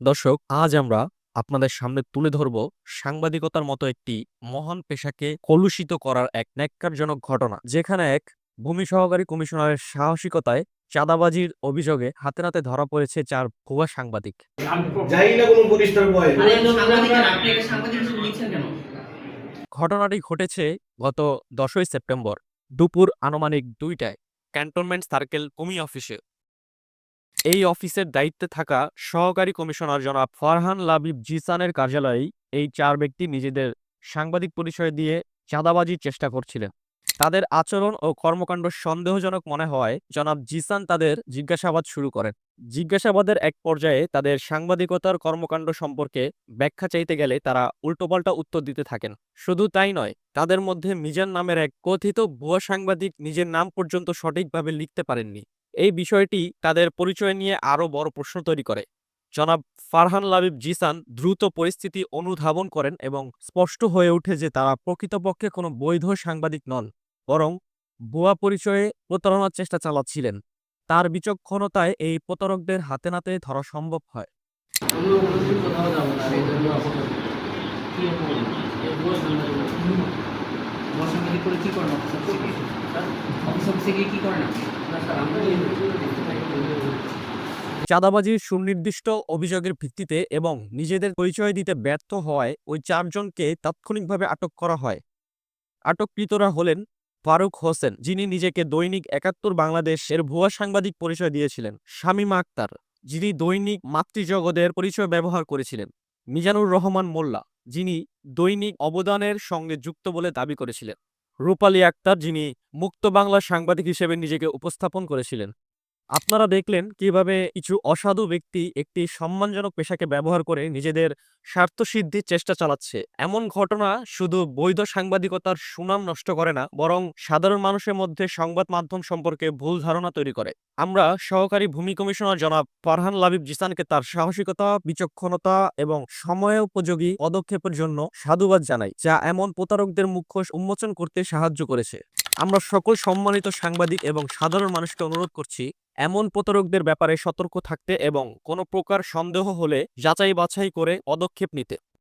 দর্শক আজ আমরা আপনাদের সামনে তুলে ধরব সাংবাদিকতার মতো একটি মহান পেশাকে কলুষিত করার এক ন্যাক্কারজনক ঘটনা যেখানে এক ভূমি সহকারী কমিশনারের সাহসিকতায় চাঁদাবাজির অভিযোগে হাতে নাতে ধরা পড়েছে চার ভুয়া সাংবাদিক। যাই না কোনো প্রতিষ্ঠান বয় আরে সাংবাদিক কেন? আপনি একটা সাংবাদিক হিসেবে লিখছেন কেন? ঘটনাটি ঘটেছে গত দশই সেপ্টেম্বর দুপুর আনুমানিক দুইটায়। ক্যান্টনমেন্ট সার্কেল কমি অফিসে। এই অফিসের দায়িত্বে থাকা সহকারী কমিশনার জনাব ফারহান লাবিব জিসানের কার্যালয়েই এই চার ব্যক্তি নিজেদের সাংবাদিক পরিচয় দিয়ে চাঁদাবাজির চেষ্টা করছিলেন। তাদের আচরণ ও কর্মকাণ্ড সন্দেহজনক মনে হওয়ায় জনাব জিসান তাদের জিজ্ঞাসাবাদ শুরু করেন। জিজ্ঞাসাবাদের এক পর্যায়ে তাদের সাংবাদিকতার কর্মকাণ্ড সম্পর্কে ব্যাখ্যা চাইতে গেলে তারা উল্টোপাল্টা উত্তর দিতে থাকেন। শুধু তাই নয়, তাদের মধ্যে মিজান নামের এক কথিত ভুয়া সাংবাদিক নিজের নাম পর্যন্ত সঠিকভাবে লিখতে পারেননি। এই বিষয়টি তাদের পরিচয় নিয়ে আরও বড় প্রশ্ন তৈরি করে। জনাব ফারহান লাবিব জিসান দ্রুত পরিস্থিতি অনুধাবন করেন এবং স্পষ্ট হয়ে ওঠে যে তারা প্রকৃতপক্ষে কোনো বৈধ সাংবাদিক নন, বরং ভুয়া পরিচয়ে প্রতারণার চেষ্টা চালাচ্ছিলেন। তার বিচক্ষণতায় এই প্রতারকদের হাতে নাতে ধরা সম্ভব হয়। না, এই সাংবাদিক করে কি করেন অফিস অফিসে গিয়ে অফিস অফিসে গিয়ে কি করেন চাঁদাবাজির সুনির্দিষ্ট অভিযোগের ভিত্তিতে এবং নিজেদের পরিচয় দিতে ব্যর্থ হওয়ায় ওই চারজনকে তাৎক্ষণিকভাবে আটক করা হয়। আটককৃতরা হলেন ফারুক হোসেন, যিনি নিজেকে দৈনিক একাত্তর বাংলাদেশের ভুয়া সাংবাদিক পরিচয় দিয়েছিলেন, শামীমা আক্তার, যিনি দৈনিক মাতৃজগতের পরিচয় ব্যবহার করেছিলেন, মিজানুর রহমান মোল্লা, যিনি দৈনিক অবদানের সঙ্গে যুক্ত বলে দাবি করেছিলেন। রূপালী আক্তার যিনি মুক্ত বাংলা সাংবাদিক হিসেবে নিজেকে উপস্থাপন করেছিলেন। আপনারা দেখলেন কীভাবে কিছু অসাধু ব্যক্তি একটি সম্মানজনক পেশাকে ব্যবহার করে নিজেদের স্বার্থসিদ্ধির চেষ্টা চালাচ্ছে। এমন ঘটনা শুধু বৈধ সাংবাদিকতার সুনাম নষ্ট করে না, বরং সাধারণ মানুষের মধ্যে সংবাদ মাধ্যম সম্পর্কে ভুল ধারণা তৈরি করে। আমরা সহকারী ভূমি কমিশনার জনাব ফারহান লাবিব জিসানকে তার সাহসিকতা, বিচক্ষণতা এবং সময়োপযোগী পদক্ষেপের জন্য সাধুবাদ জানাই, যা এমন প্রতারকদের মুখোশ উন্মোচন করতে সাহায্য করেছে। আমরা সকল সম্মানিত সাংবাদিক এবং সাধারণ মানুষকে অনুরোধ করছি, এমন প্রতারকদের ব্যাপারে সতর্ক থাকতে এবং কোনো প্রকার সন্দেহ হলে যাচাই বাছাই করে পদক্ষেপ নিতে।